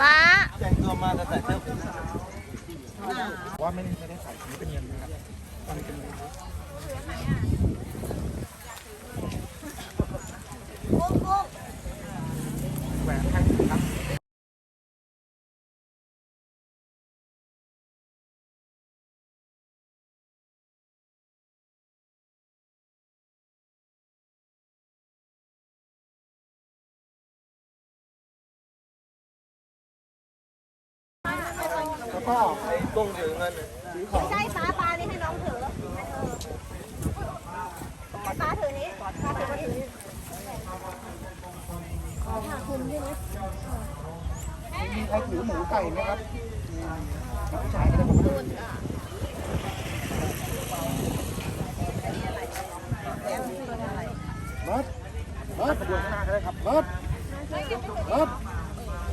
Bye. ข้าไอ้ต้งถือเงินไม่ใช่ป้าปลานี่ให้น้องถือป้าถือนี้ป้าถือนี้ค่ะคุณใช่ไหมมีใครถือหมูไก่ไหมครับผู้ชายก็ได้บัดบัดบัดบัดบัด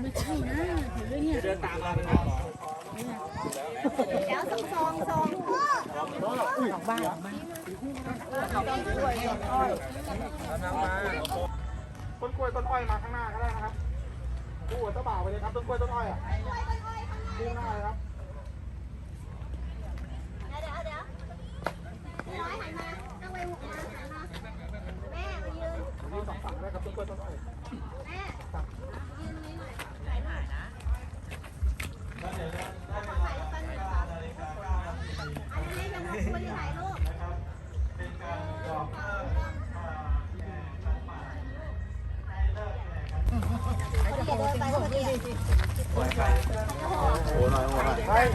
ไม่ใช่นะถือเนี่ยเดินตามมาเป็แล้วซองซองซองออกบ้านออกบ้านต้นกล้วยต้นอ้อยมาข้างหน้าก็ได้นะครับดูหัวตะบ่าวไปเลยครับต้นกล้วยต้นอ้อยอะดูหน้าเลยครับหันมาเอาไปหันมาหันมาแม่ไปยืนสองฝั่งได้ครับต้นกล้วยต้นอ้อย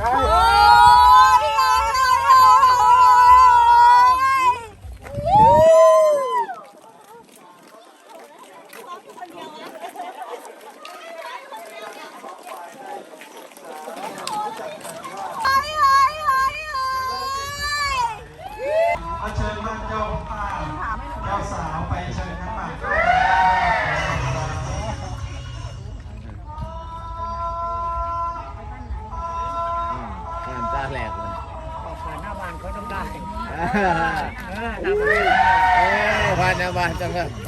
ครับ 看看。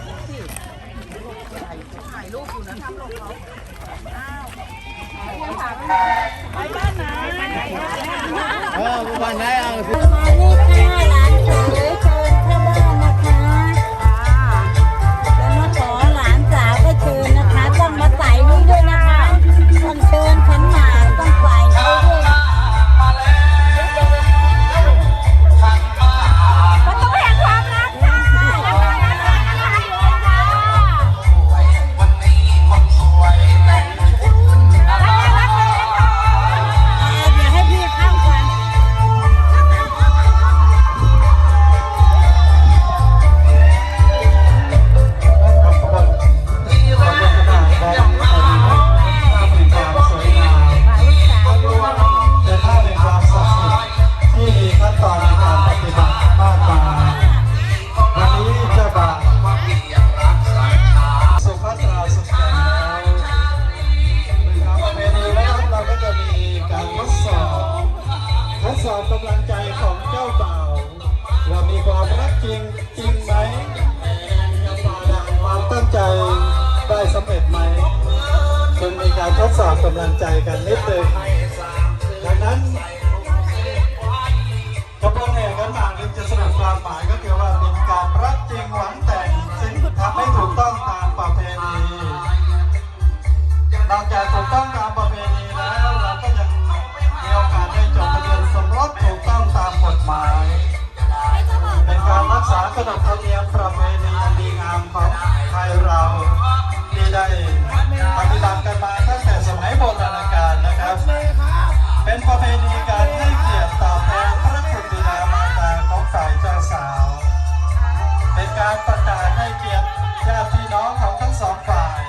ญาติพี่น้องของทั้งสองฝ่าย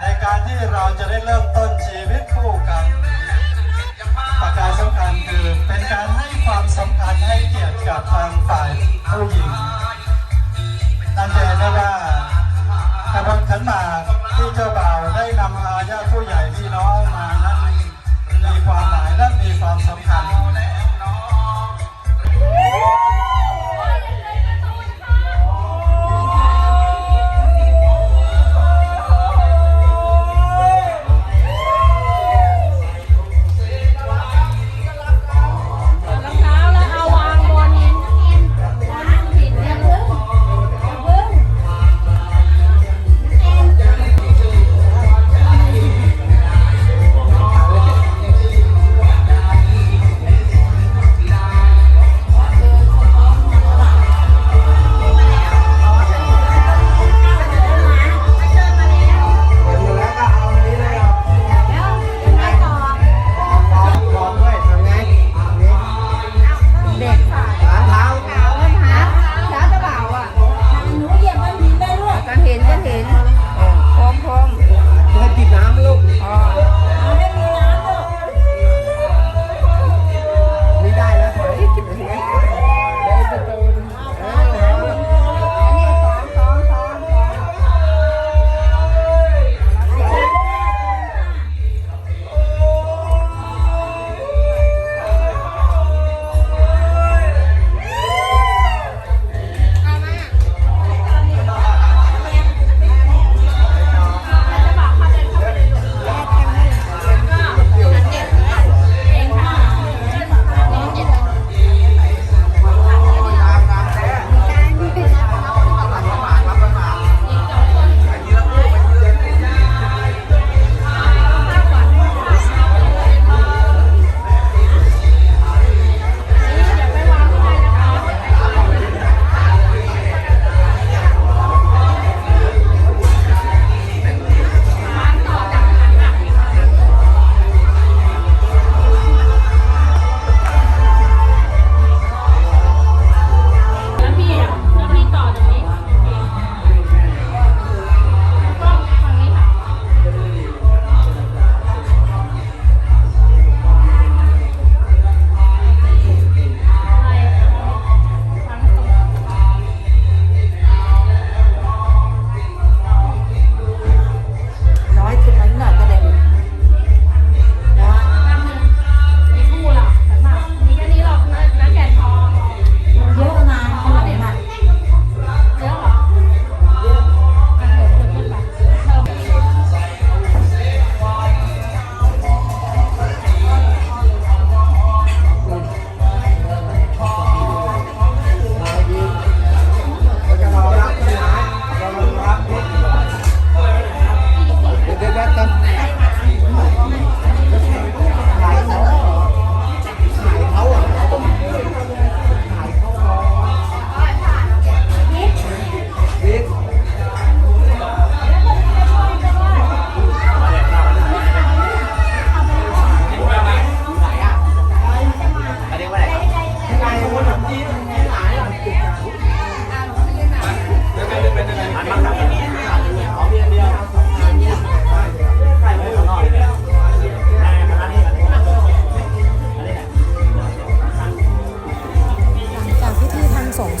ในการที่เราจะได้เริ่มต้นชีวิตคู่กันประการสำคัญคือเป็นการให้ความสำคัญให้เกียรติกับทางฝ่ายผู้หญิงนั่นแปลว่าขบวนขันมาที่เจ้าบ่าวได้นำอาญาผู้ใหญ่พี่น้องมานั้นมีความหมายและมีความสำคัญ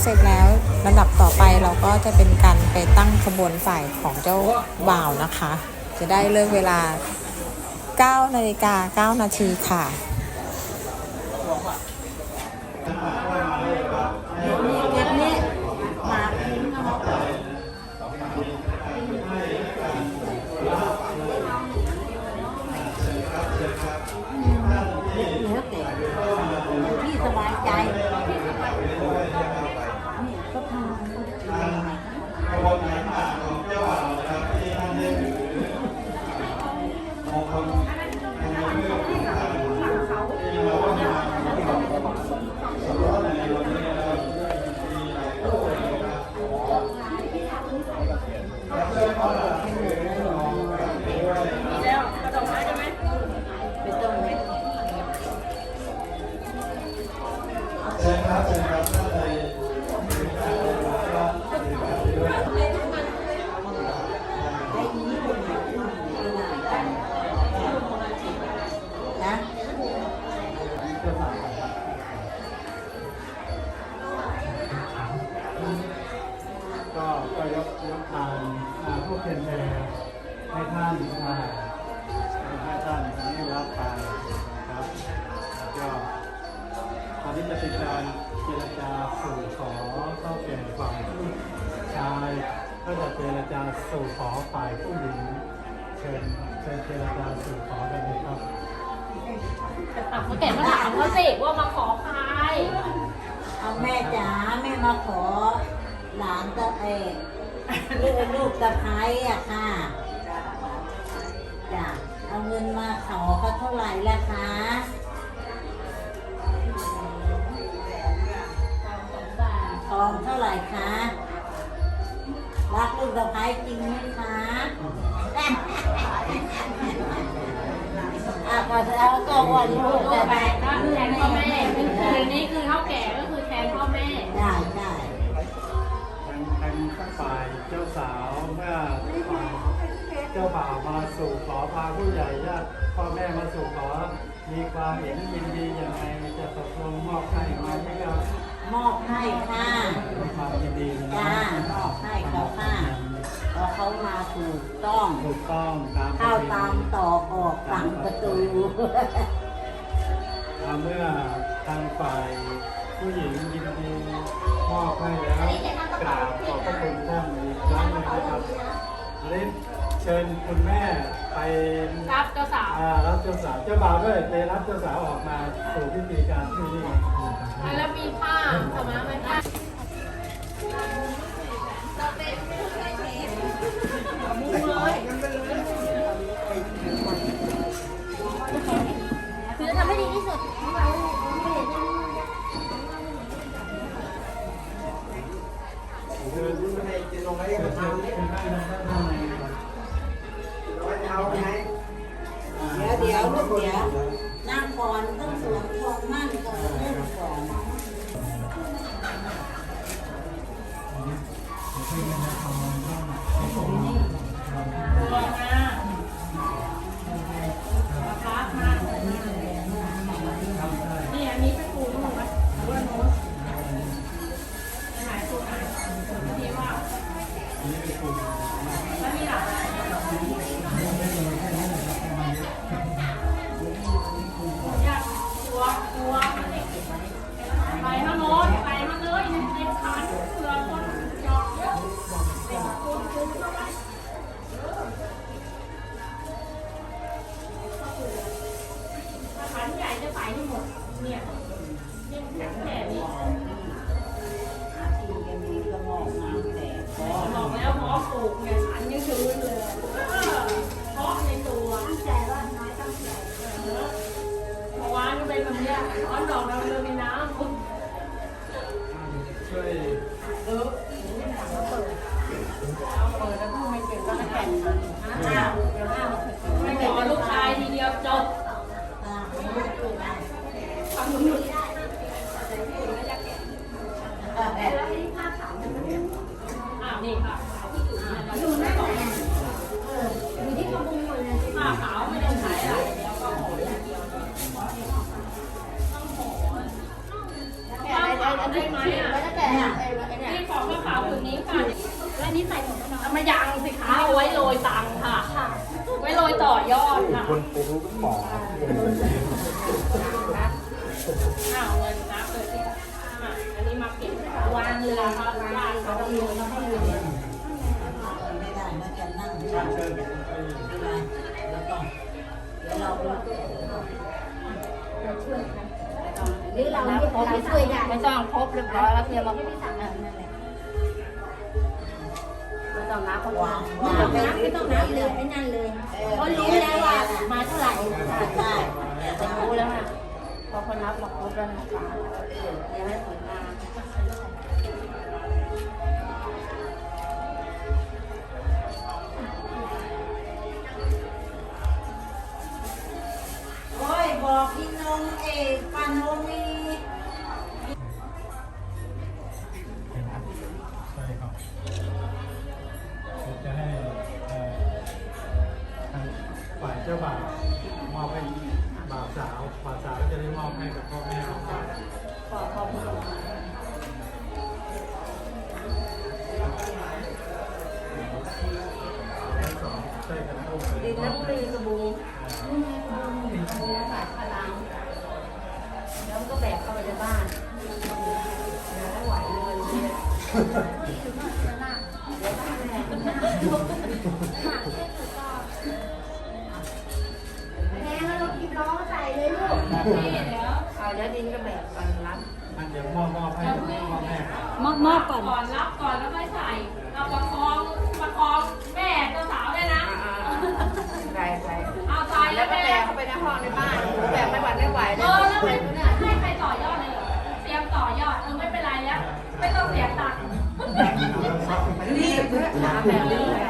เสร็จแล้วระดับต่อไปเราก็จะเป็นการไปตั้งขบวนฝ่ายของเจ้าบ่าวนะคะ จะได้เลิกเวลา9นาฬิกา9นาทีค่ะ เชิญเจรจาสู่ขอกันเลยครับเขาแก่มาถามเขาสิว่ามาขอใครเอาแม่จ๋าแม่มาขอ หลานตะเอกลูกลูกตะไคร้อะค่ะจ้ะเอาเงินมาขอเขาเท่าไหร่ล่ะคะทองเท่าไหร่คะรักลูกตะไคร้จริงไหมคะอะ ก็แล้วก็วันลูกตัวจะไปได้ก็แทนพ่อแม่คือคนนี้คือเท่าแก่ก็คือแทนพ่อแม่ได้ได้ทางทางฝ่ายเจ้าสาวเมื่อฝ่ายเจ้าบ่าวมาสู่ขอพาผู้ใหญ่ญาติพ่อแม่มาสู่ขอมีความเห็นยินดีอย่างไรจะตกลงมอบให้ไหมครับมอบให้ค่ะความยินดีนะจ้ามอบให้ขาค่ะ พราะเขามาถูกต้อง ถูกต้องตามเข้าตามตอกออกสั่งประตูอ่าเมื่อทางฝ่ายผู้หญิงยินดีมอบให้แล้วกราบขอบพระคุณท่านอีกครั้งหนึงนะครับอันนี้เชิญคุณแม่ไปรับเจ้าสาว อ่ารับเจ้าสาวเจ้าบ่าวด้วยไปรับเจ้าสาวออกมาสู่พิธีการที่นี่แล้วมีผ้าสมาไหมคะคือทำให้ดีที่สุดเชิญ คือทำให้ดีที่สุดเดี๋ยวเดียวเดี๋ยวนั่งอนต้องสวมทองมั่นก่อนเล่กอน เราไม่พอช่วยได้ไม่ต้องครบเรียบร้อยแล้วเตรียมมาไม่สั่งนั่นแหละไม่ต้องนับเขาวางวางไม่ต้องนับเลยไม่นั่นเลยเพราะรู้แล้วว่ามาเท่าไหร่ใช่รู้แล้วนะพอคนนับเราครบแล้วนะคะเดี๋ยวให้ผลมาโอ้ยบอกพี่น้องเอกปันโนมี จ้าบ่าวมอบให้บ่าวสาวบ่าวสาวก็จะได้มอบให้กับพ่อแม่ของฝ่ายขอขอบคุณสองช่วกันอุ้มดินและบุรีกระบูนี่ไงกระบูนี่ค่ะพลังแล้วก็แบกเข้าไปในบ้านแล้วไหวเลยเนี่ย เอาแล้วดินก็แบกกันรับอันเดี๋ยวมอบมอบให้กับพ่อแม่มอบมอบก่อนก่อนรับก่อนแล้วค่อยใส่เอาประคองประคองแม่เจ้าสาวเลยนะใส่ใส่เอาใส่แล้ววก็แบกเข้าไปในห้องในบ้านโอ้แบบไม่หวั่นไม่ไหวเลเออแล้วไปให้ใครต่อยอดเลยเหรอเตรียมต่อยอดเออไม่เป็นไรแล้วไม่ต้องเสียตังค์รีบถามแบบนี้เลย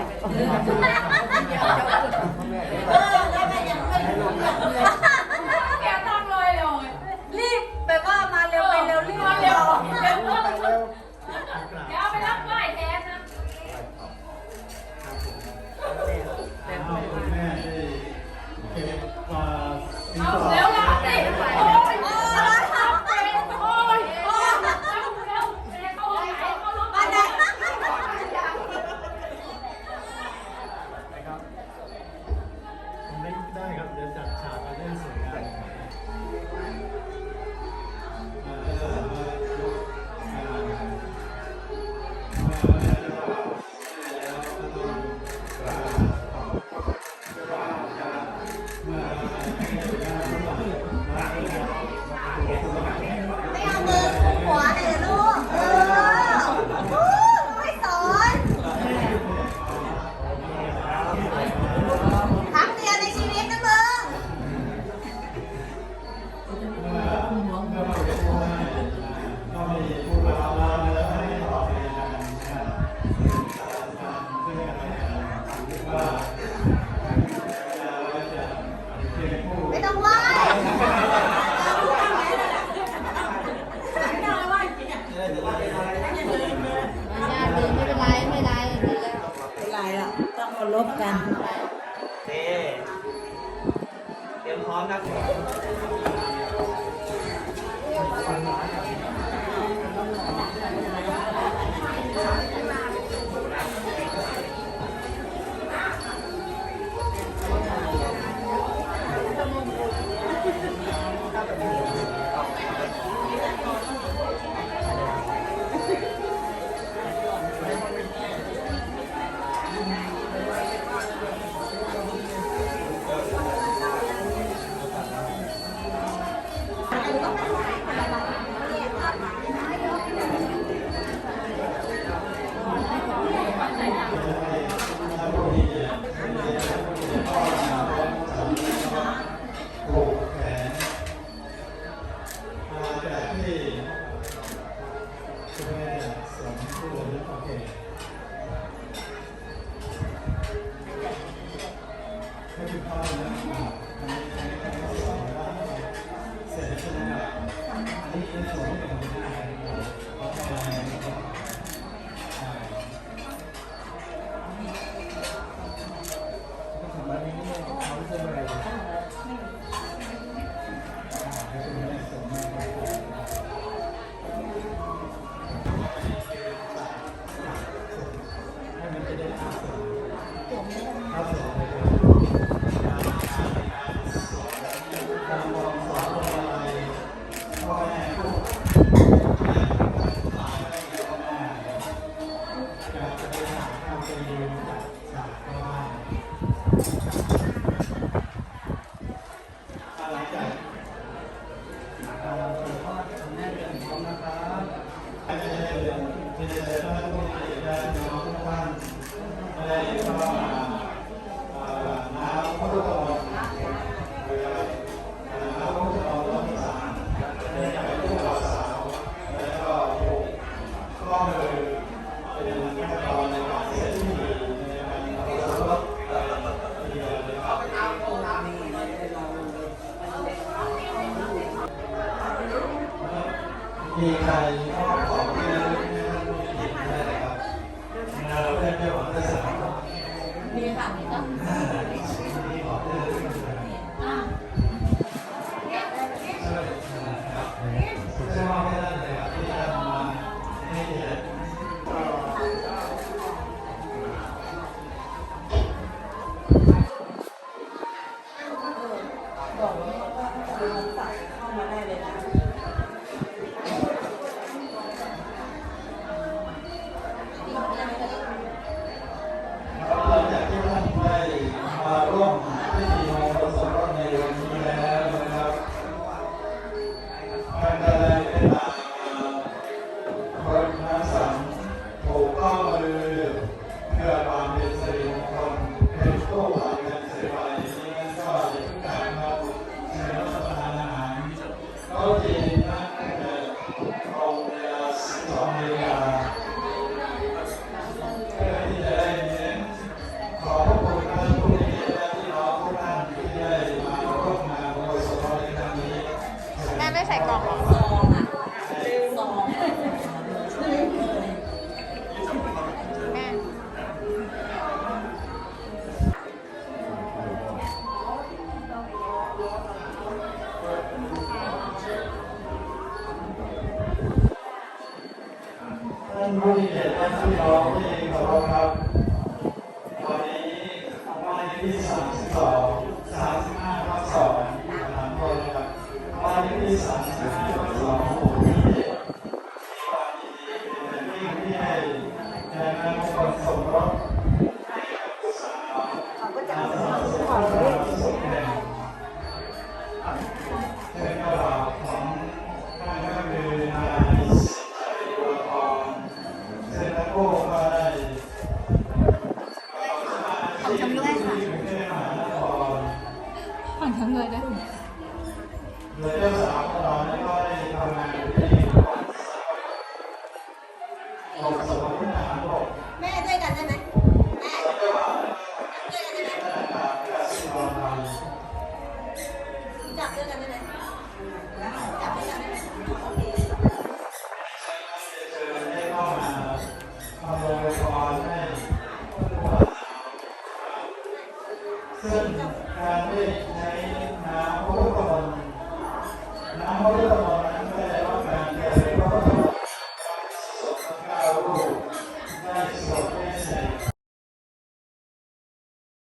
不用องเข้